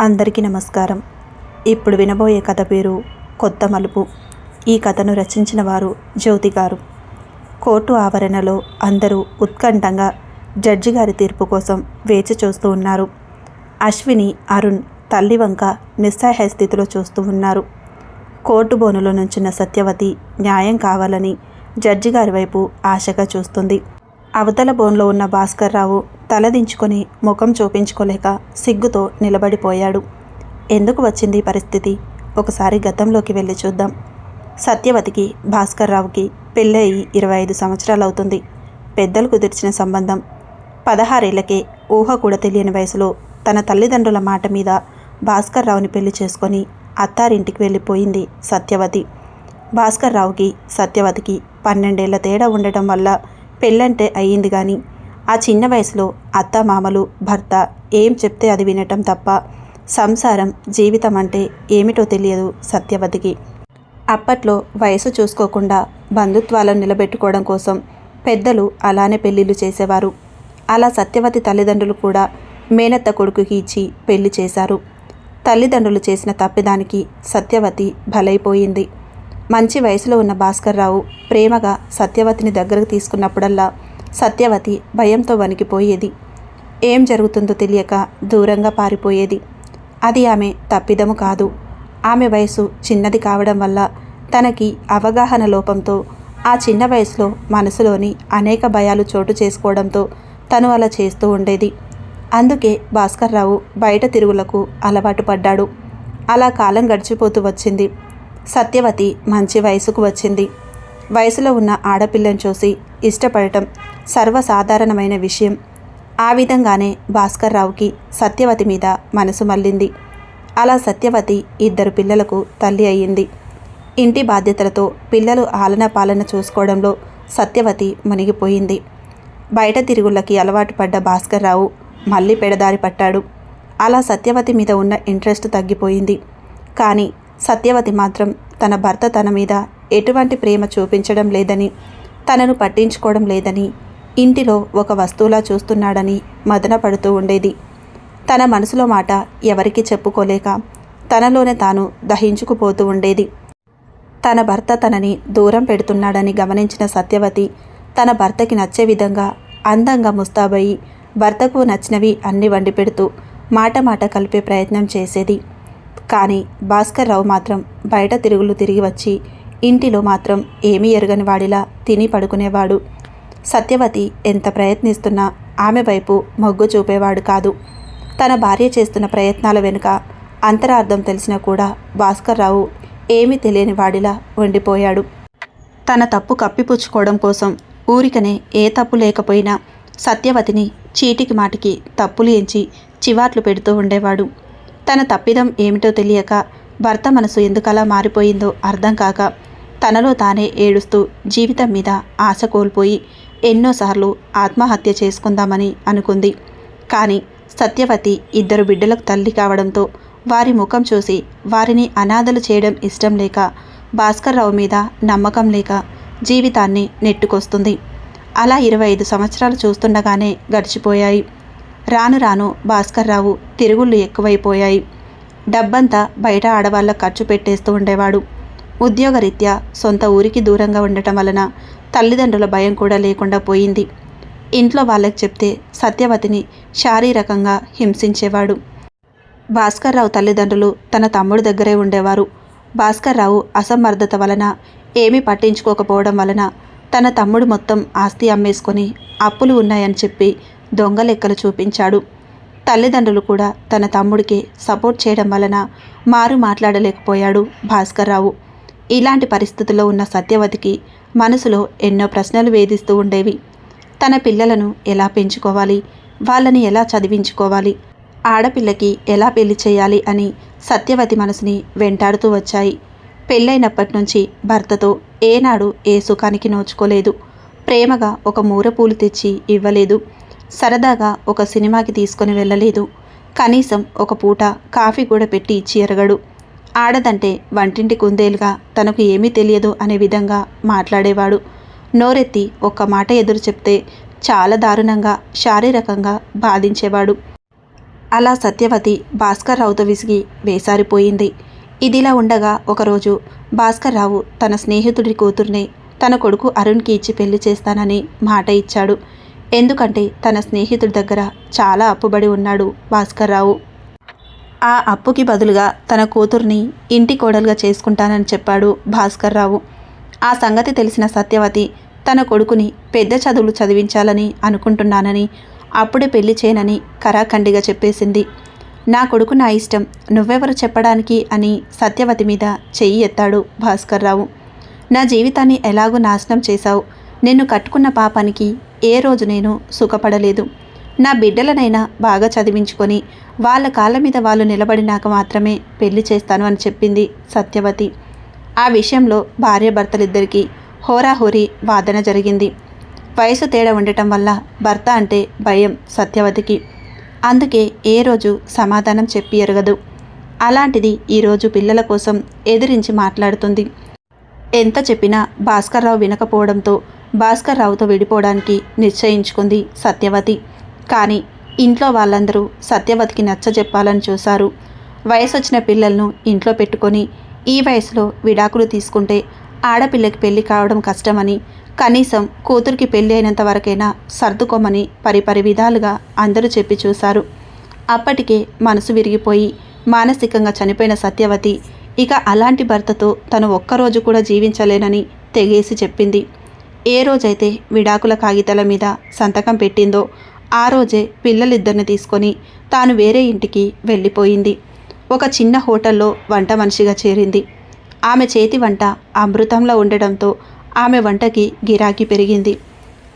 అందరికీ నమస్కారం. ఇప్పుడు వినబోయే కథ పేరు కొత్త మలుపు. ఈ కథను రచించిన వారు జ్యోతి గారు. కోర్టు ఆవరణలో అందరూ ఉత్కంఠంగా జడ్జి గారి తీర్పు కోసం వేచి చూస్తూ ఉన్నారు. అశ్విని అరుణ్ తల్లి వంక నిస్సహాయ స్థితిలో చూస్తూ ఉన్నారు. కోర్టు బోనులో నుంచిన సత్యవతి న్యాయం కావాలని జడ్జి గారి వైపు ఆశగా చూస్తుంది. అవతల బోన్లో ఉన్న భాస్కర్ రావు తలదించుకొని ముఖం చూపించుకోలేక సిగ్గుతో నిలబడిపోయాడు. ఎందుకు వచ్చింది పరిస్థితి? ఒకసారి గతంలోకి వెళ్ళి చూద్దాం. సత్యవతికి భాస్కర్రావుకి పెళ్ళయి ఇరవై ఐదు సంవత్సరాలు అవుతుంది పెద్దలు కుదిర్చిన సంబంధం. పదహారేళ్ళకే ఊహ కూడా తెలియని వయసులో తన తల్లిదండ్రుల మాట మీద భాస్కర్రావుని పెళ్ళి చేసుకొని అత్తారింటికి వెళ్ళిపోయింది సత్యవతి. భాస్కర్రావుకి సత్యవతికి పన్నెండేళ్ళ తేడా ఉండటం వల్ల పెళ్ళంటే అయ్యింది కానీ ఆ చిన్న వయసులో అత్త మామలు భర్త ఏం చెప్తే అది వినటం తప్ప సంసారం జీవితం అంటే ఏమిటో తెలియదు సత్యవతికి. అప్పట్లో వయసు చూసుకోకుండా బంధుత్వాలను నిలబెట్టుకోవడం కోసం పెద్దలు అలానే పెళ్ళిళ్ళు చేసేవారు. అలా సత్యవతి తల్లిదండ్రులు కూడా మేనత్త కొడుకుకి ఇచ్చి పెళ్ళి చేశారు. తల్లిదండ్రులు చేసిన తప్పిదానికి సత్యవతి బలైపోయింది. మంచి వయసులో ఉన్న భాస్కర్రావు ప్రేమగా సత్యవతిని దగ్గరకు తీసుకున్నప్పుడల్లా సత్యవతి భయంతో వణికిపోయేది. ఏం జరుగుతుందో తెలియక దూరంగా పారిపోయేది. అది ఆమె తప్పిదము కాదు. ఆమె వయసు చిన్నది కావడం వల్ల తనకి అవగాహన లోపంతో ఆ చిన్న వయసులో మనసులోని అనేక భయాలు చోటు చేసుకోవడంతో తను అలా చేస్తూ ఉండేది. అందుకే భాస్కర్రావు బయట తిరుగులకు అలవాటు పడ్డాడు. అలా కాలం గడిచిపోతూ వచ్చింది. సత్యవతి మంచి వయసుకు వచ్చింది. వయసులో ఉన్న ఆడపిల్లని చూసి ఇష్టపడటం సర్వసాధారణమైన విషయం. ఆ విధంగానే భాస్కర్ రావుకి సత్యవతి మీద మనసు మళ్ళింది. అలా సత్యవతి ఇద్దరు పిల్లలకు తల్లి అయ్యింది ఇంటి బాధ్యతలతో పిల్లలు ఆలన పాలన చూసుకోవడంలో సత్యవతి మునిగిపోయింది. బయట తిరుగుళ్ళకి అలవాటు పడ్డ భాస్కర్ రావు మళ్ళీ పెడదారి పట్టాడు. అలా సత్యవతి మీద ఉన్న ఇంట్రెస్ట్ తగ్గిపోయింది. కానీ సత్యవతి మాత్రం తన భర్త తన మీద ఎటువంటి ప్రేమ చూపించడం లేదని తనను పట్టించుకోవడం లేదని ఇంటిలో ఒక వస్తువులా చూస్తున్నాడని మదన పడుతూ ఉండేది. తన మనసులో మాట ఎవరికి చెప్పుకోలేక తనలోనే తాను దహించుకుపోతూ ఉండేది. తన భర్త తనని దూరం పెడుతున్నాడని గమనించిన సత్యవతి తన భర్తకి నచ్చే విధంగా అందంగా ముస్తాబయి భర్తకు నచ్చినవి అన్ని వండి పెడుతూ మాట మాట కలిపే ప్రయత్నం చేసేది. కానీ భాస్కర్ రావు మాత్రం బయట తిరుగులు తిరిగి వచ్చి ఇంటిలో మాత్రం ఏమీ ఎరగని వాడిలా తిని పడుకునేవాడు. సత్యవతి ఎంత ప్రయత్నిస్తున్నా ఆమె వైపు మొగ్గు చూపేవాడు కాదు. తన భార్య చేస్తున్న ప్రయత్నాల వెనుక అంతరార్థం తెలిసినా కూడా భాస్కర్రావు ఏమీ తెలియని వాడిలా ఉండిపోయాడు. తన తప్పు కప్పిపుచ్చుకోవడం కోసం ఊరికనే ఏ తప్పు లేకపోయినా సత్యవతిని చీటికి మాటికి తప్పులు ఎంచి చివాట్లు పెడుతూ ఉండేవాడు. తన తప్పిదం ఏమిటో తెలియక భర్త మనసు ఎందుకలా మారిపోయిందో అర్థం కాక తనలో తానే ఏడుస్తూ జీవితం మీద ఆశ కోల్పోయి ఎన్నోసార్లు ఆత్మహత్య చేసుకుందామని అనుకుంది. కానీ సత్యవతి ఇద్దరు బిడ్డలకు తల్లి కావడంతో వారి ముఖం చూసి వారిని అనాథలు చేయడం ఇష్టం లేక భాస్కర్రావు మీద నమ్మకం లేక జీవితాన్ని నెట్టుకొస్తుంది. అలా ఇరవై ఐదు సంవత్సరాలు చూస్తుండగానే గడిచిపోయాయి. రాను రాను భాస్కర్రావు తిరుగుళ్ళు ఎక్కువైపోయాయి. డబ్బంతా బయట ఆడవాళ్ళ ఖర్చు పెట్టేస్తూ ఉండేవాడు. ఉద్యోగరీత్యా సొంత ఊరికి దూరంగా ఉండటం వలన తల్లిదండ్రుల భయం కూడా లేకుండా పోయింది. ఇంట్లో వాళ్ళకి చెప్తే సత్యవతిని శారీరకంగా హింసించేవాడు. భాస్కర్రావు తల్లిదండ్రులు తన తమ్ముడి దగ్గరే ఉండేవారు. భాస్కర్రావు అసమర్థత వలన ఏమీ పట్టించుకోకపోవడం వలన తన తమ్ముడు మొత్తం ఆస్తి అమ్మేసుకొని అప్పులు ఉన్నాయని చెప్పి దొంగ లెక్కలు చూపించాడు. తల్లిదండ్రులు కూడా తన తమ్ముడికి సపోర్ట్ చేయడం వలన మారు మాట్లాడలేకపోయాడు భాస్కర్రావు. ఇలాంటి పరిస్థితుల్లో ఉన్న సత్యవతికి మనసులో ఎన్నో ప్రశ్నలు వేధిస్తూ ఉండేవి. తన పిల్లలను ఎలా పెంచుకోవాలి? వాళ్ళని ఎలా చదివించుకోవాలి? ఆడపిల్లకి ఎలా పెళ్ళి చేయాలి అని సత్యవతి మనసుని వెంటాడుతూ వచ్చాయి. పెళ్ళైనప్పటి నుంచి భర్తతో ఏనాడు ఏ సుఖానికి నోచుకోలేదు. ప్రేమగా ఒక మూర పూలు తెచ్చి ఇవ్వలేదు. సరదాగా ఒక సినిమాకి తీసుకొని వెళ్ళలేదు. కనీసం ఒక పూట కాఫీ కూడా పెట్టి ఇచ్చి ఎరగడు. ఆడదంటే వంటింటి కుందేలుగా తనకు ఏమీ తెలియదు అనే విధంగా మాట్లాడేవాడు. నోరెత్తి ఒక్క మాట ఎదురు చెప్తే చాలా దారుణంగా శారీరకంగా బాధించేవాడు. అలా సత్యవతి భాస్కర్ రావుతో విసిగి వేసారిపోయింది. ఇదిలా ఉండగా ఒకరోజు భాస్కర్ రావు తన స్నేహితుడి కూతుర్ని తన కొడుకు అరుణ్కి ఇచ్చి పెళ్ళి చేస్తానని మాట ఇచ్చాడు. ఎందుకంటే తన స్నేహితుడి దగ్గర చాలా అప్పుబడి ఉన్నాడు భాస్కర్ రావు. ఆ అప్పుకి బదులుగా తన కూతుర్ని ఇంటి కోడలుగా చేసుకుంటానని చెప్పాడు భాస్కర్ రావు. ఆ సంగతి తెలిసిన సత్యవతి తన కొడుకుని పెద్ద చదువులు చదివించాలని అనుకుంటున్నానని అప్పుడే పెళ్ళి చేయనని కరాఖండిగా చెప్పేసింది. నా కొడుకు నా ఇష్టం నువ్వెవరు చెప్పడానికి అని సత్యవతి మీద చెయ్యి ఎత్తాడు భాస్కర్ రావు. నా జీవితాన్ని ఎలాగో నాశనం చేశావు నిన్ను కట్టుకున్న పాపానికి ఏ రోజు నేను సుఖపడలేదు. నా బిడ్డలనైనా బాగా చదివించుకొని వాళ్ళ కాళ్ళ మీద వాళ్ళు నిలబడినాక మాత్రమే పెళ్ళి చేస్తాను అని చెప్పింది సత్యవతి. ఆ విషయంలో భార్యాభర్తలిద్దరికీ హోరాహోరీ వాదన జరిగింది. వయసు తేడా ఉండటం వల్ల భర్త అంటే భయం సత్యవతికి. అందుకే ఏ రోజు సమాధానం చెప్పి ఎరగదు. అలాంటిది ఈరోజు పిల్లల కోసం ఎదిరించి మాట్లాడుతుంది. ఎంత చెప్పినా భాస్కర్రావు వినకపోవడంతో భాస్కర్రావుతో విడిపోవడానికి నిశ్చయించుకుంది సత్యవతి. కానీ ఇంట్లో వాళ్ళందరూ సత్యవతికి నచ్చజెప్పాలని చూశారు. వయసు వచ్చిన పిల్లలను ఇంట్లో పెట్టుకొని ఈ వయసులో విడాకులు తీసుకుంటే ఆడపిల్లకి పెళ్ళి కావడం కష్టమని కనీసం కూతురికి పెళ్ళి అయినంత వరకైనా సర్దుకోమని పరిపరి విధాలుగా అందరూ చెప్పి చూశారు. అప్పటికే మనసు విరిగిపోయి మానసికంగా చనిపోయిన సత్యవతి ఇక అలాంటి భర్తతో తను ఒక్కరోజు కూడా జీవించలేనని తెగేసి చెప్పింది. ఏ రోజైతే విడాకుల కాగితాల మీద సంతకం పెట్టిందో ఆ రోజే పిల్లలిద్దరిని తీసుకొని తాను వేరే ఇంటికి వెళ్ళిపోయింది. ఒక చిన్న హోటల్లో వంట మనిషిగా చేరింది. ఆమె చేతి వంట అమృతంలో ఉండడంతో ఆమె వంటకి గిరాకీ పెరిగింది.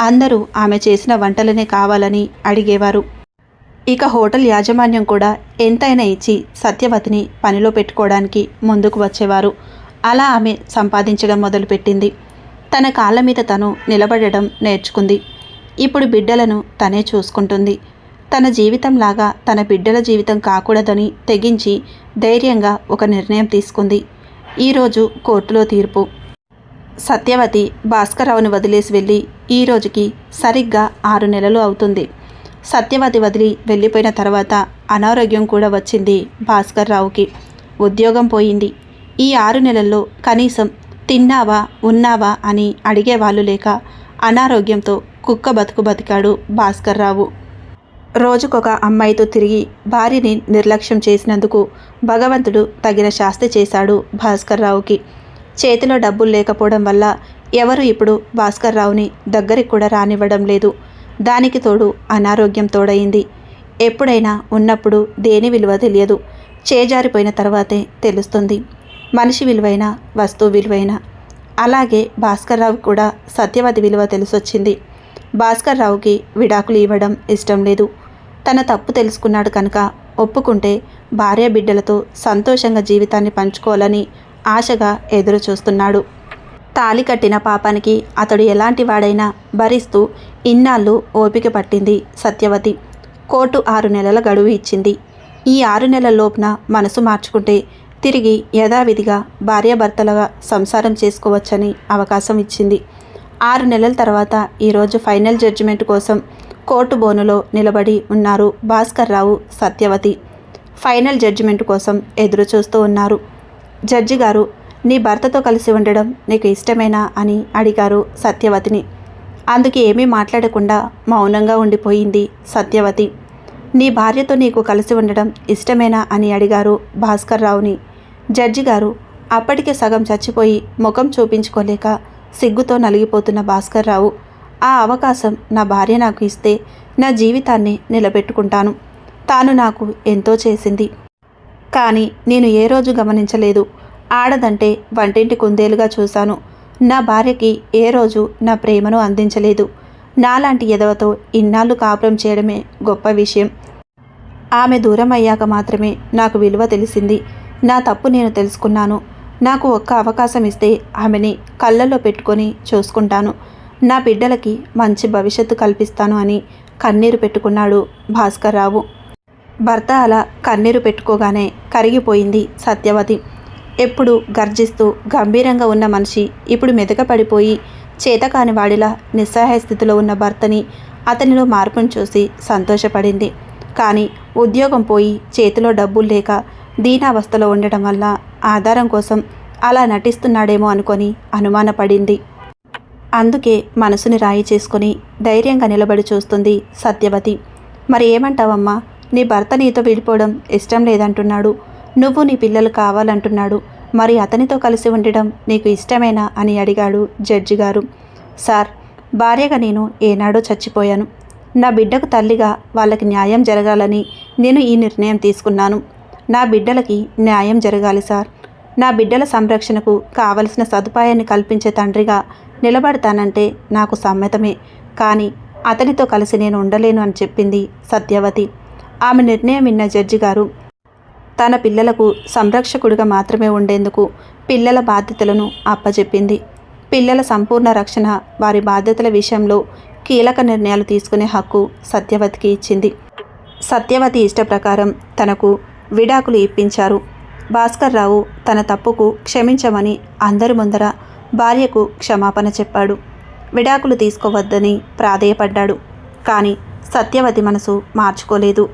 అందరూ ఆమె చేసిన వంటలనే కావాలని అడిగేవారు. ఇక హోటల్ యాజమాన్యం కూడా ఎంతైనా ఇచ్చి సత్యవతిని పనిలో పెట్టుకోవడానికి ముందుకు వచ్చేవారు. అలా ఆమె సంపాదించడం మొదలుపెట్టింది. తన కాళ్ళ మీద తను నిలబడడం నేర్చుకుంది. ఇప్పుడు బిడ్డలను తనే చూసుకుంటుంది. తన జీవితంలాగా తన బిడ్డల జీవితం కాకూడదని తెగించి ధైర్యంగా ఒక నిర్ణయం తీసుకుంది. ఈరోజు కోర్టులో తీర్పు. సత్యవతి భాస్కర్రావుని వదిలేసి వెళ్ళి ఈ రోజుకి సరిగ్గా ఆరు నెలలు అవుతుంది. సత్యవతి వదిలి వెళ్ళిపోయిన తర్వాత అనారోగ్యం కూడా వచ్చింది భాస్కర్రావుకి. ఉద్యోగం పోయింది. ఈ ఆరు నెలల్లో కనీసం తిన్నావా ఉన్నావా అని అడిగేవాళ్ళు లేక అనారోగ్యంతో కుక్క బతుకు బతికాడు భాస్కర్ రావు. రోజుకొక అమ్మాయితో తిరిగి భార్యని నిర్లక్ష్యం చేసినందుకు భగవంతుడు తగిన శాస్తి చేశాడు భాస్కర్ రావుకి. చేతిలో డబ్బులు లేకపోవడం వల్ల ఎవరు ఇప్పుడు భాస్కర్ రావుని దగ్గరికి కూడా రానివ్వడం లేదు. దానికి తోడు అనారోగ్యం తోడయింది. ఎప్పుడైనా ఉన్నప్పుడు దేని విలువ తెలియదు. చేజారిపోయిన తర్వాతే తెలుస్తుంది. మనిషి విలువైన వస్తువు విలువైన అలాగే భాస్కర్రావు కూడా సత్యవతి విలువ తెలిసొచ్చింది. భాస్కర్రావుకి విడాకులు ఇవ్వడం ఇష్టం లేదు. తన తప్పు తెలుసుకున్నాడు కనుక ఒప్పుకుంటే భార్య బిడ్డలతో సంతోషంగా జీవితాన్ని పంచుకోవాలని ఆశగా ఎదురు చూస్తున్నాడు తాలి కట్టిన పాపానికి అతడు ఎలాంటి వాడైనా భరిస్తూ ఇన్నాళ్ళు ఓపిక పట్టింది సత్యవతి. కోర్టు ఆరు నెలల గడువు ఇచ్చింది. ఈ ఆరు నెలల లోపున మనసు మార్చుకుంటే తిరిగి యథావిధిగా భార్యాభర్తలుగా సంసారం చేసుకోవచ్చని అవకాశం ఇచ్చింది. ఆరు నెలల తర్వాత ఈరోజు ఫైనల్ జడ్జిమెంట్ కోసం కోర్టు బోనులో నిలబడి ఉన్నారు భాస్కర్ రావు సత్యవతి. ఫైనల్ జడ్జిమెంట్ కోసం ఎదురు చూస్తూ ఉన్నారు. జడ్జి గారు నీ భర్తతో కలిసి ఉండడం నీకు ఇష్టమేనా? అని అడిగారు సత్యవతిని. అందుకు ఏమీ మాట్లాడకుండా మౌనంగా ఉండిపోయింది సత్యవతి. నీ భార్యతో నీకు కలిసి ఉండడం ఇష్టమేనా? అని అడిగారు భాస్కర్ రావుని. జడ్జి గారు అప్పటికే సగం చచ్చిపోయి ముఖం చూపించుకోలేక సిగ్గుతో నలిగిపోతున్న భాస్కర్ రావు ఆ అవకాశం నా భార్య నాకు ఇస్తే నా జీవితాన్ని నిలబెట్టుకుంటాను. తాను నాకు ఎంతో చేసింది. కానీ నేను ఏ రోజు గమనించలేదు. ఆడదంటే వంటింటి కుందేలుగా చూశాను. నా భార్యకి ఏ రోజు నా ప్రేమను అందించలేదు. నాలాంటి ఎదవతో ఇన్నాళ్ళు కాపురం చేయడమే గొప్ప విషయం. ఆమె దూరం అయ్యాక మాత్రమే నాకు విలువ తెలిసింది. నా తప్పు నేను తెలుసుకున్నాను. నాకు ఒక్క అవకాశం ఇస్తే ఆమెని కళ్ళల్లో పెట్టుకొని చూసుకుంటాను. నా బిడ్డలకి మంచి భవిష్యత్తు కల్పిస్తాను అని కన్నీరు పెట్టుకున్నాడు భాస్కర్ రావు. భర్త అలా కన్నీరు పెట్టుకోగానే కరిగిపోయింది సత్యవతి. ఎప్పుడు గర్జిస్తూ గంభీరంగా ఉన్న మనిషి ఇప్పుడు మెతకపడిపోయి చేతకాని వాడిలా నిస్సహాయ స్థితిలో ఉన్న భర్తని అతనిలో మార్పును చూసి సంతోషపడింది. కానీ ఉద్యోగం పోయి చేతిలో డబ్బులు లేక దీనావస్థలో ఉండటం వల్ల ఆధారం కోసం అలా నటిస్తున్నాడేమో అనుకొని అనుమానపడింది. అందుకే మనసుని రాయి చేసుకుని ధైర్యంగా నిలబడి చూస్తుంది సత్యవతి. మరి ఏమంటావమ్మా? నీ భర్త నీతో విడిపోవడం ఇష్టం లేదంటున్నాడు. నువ్వు నీ పిల్లలు కావాలంటున్నాడు. మరి అతనితో కలిసి ఉండడం నీకు ఇష్టమేనా అని అడిగాడు జడ్జి గారు. సార్ భార్యగా నేను ఏనాడో చచ్చిపోయాను. నా బిడ్డకు తల్లిగా వాళ్ళకి న్యాయం జరగాలని నేను ఈ నిర్ణయం తీసుకున్నాను. నా బిడ్డలకి న్యాయం జరగాలి సార్. నా బిడ్డల సంరక్షణకు కావలసిన సదుపాయాన్ని కల్పించే తండ్రిగా నిలబడతానంటే నాకు సమ్మతమే. కానీ అతనితో కలిసి నేను ఉండలేను అని చెప్పింది సత్యవతి. ఆమె నిర్ణయం విన్న జడ్జి గారు తన పిల్లలకు సంరక్షకుడిగా మాత్రమే ఉండేందుకు పిల్లల బాధ్యతలను అప్పచెప్పింది పిల్లల సంపూర్ణ రక్షణ వారి బాధ్యతల విషయంలో కీలక నిర్ణయాలు తీసుకునే హక్కు సత్యవతికి ఇచ్చింది. సత్యవతి ఇష్ట ప్రకారం తనకు విడాకులు ఇప్పించారు. భాస్కర్ రావు తన తప్పుకు క్షమించమని అందరి ముందర భార్యకు క్షమాపణ చెప్పాడు. విడాకులు తీసుకోవద్దని ప్రాధేయపడ్డాడు. కానీ సత్యవతి మనసు మార్చుకోలేదు.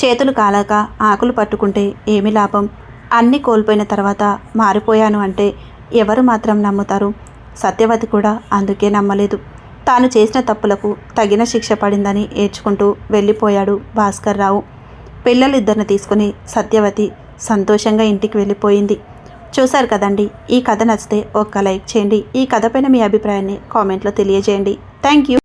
చేతులు కాలాక ఆకులు పట్టుకుంటే ఏమి లాభం? అన్నీ కోల్పోయిన తర్వాత మారిపోయాను అంటే ఎవరు మాత్రం నమ్ముతారు? సత్యవతి కూడా అందుకే నమ్మలేదు. తాను చేసిన తప్పులకు తగిన శిక్ష పడిందని ఏడ్చుకుంటూ వెళ్ళిపోయాడు భాస్కర్ రావు. పిల్లలిద్దరిని తీసుకుని సత్యవతి సంతోషంగా ఇంటికి వెళ్ళిపోయింది. చూశారు కదండి ఈ కథ నచ్చితే ఒక్క లైక్ చేయండి. ఈ కథ పైన మీ అభిప్రాయాన్ని కామెంట్లో తెలియజేయండి. Thank you.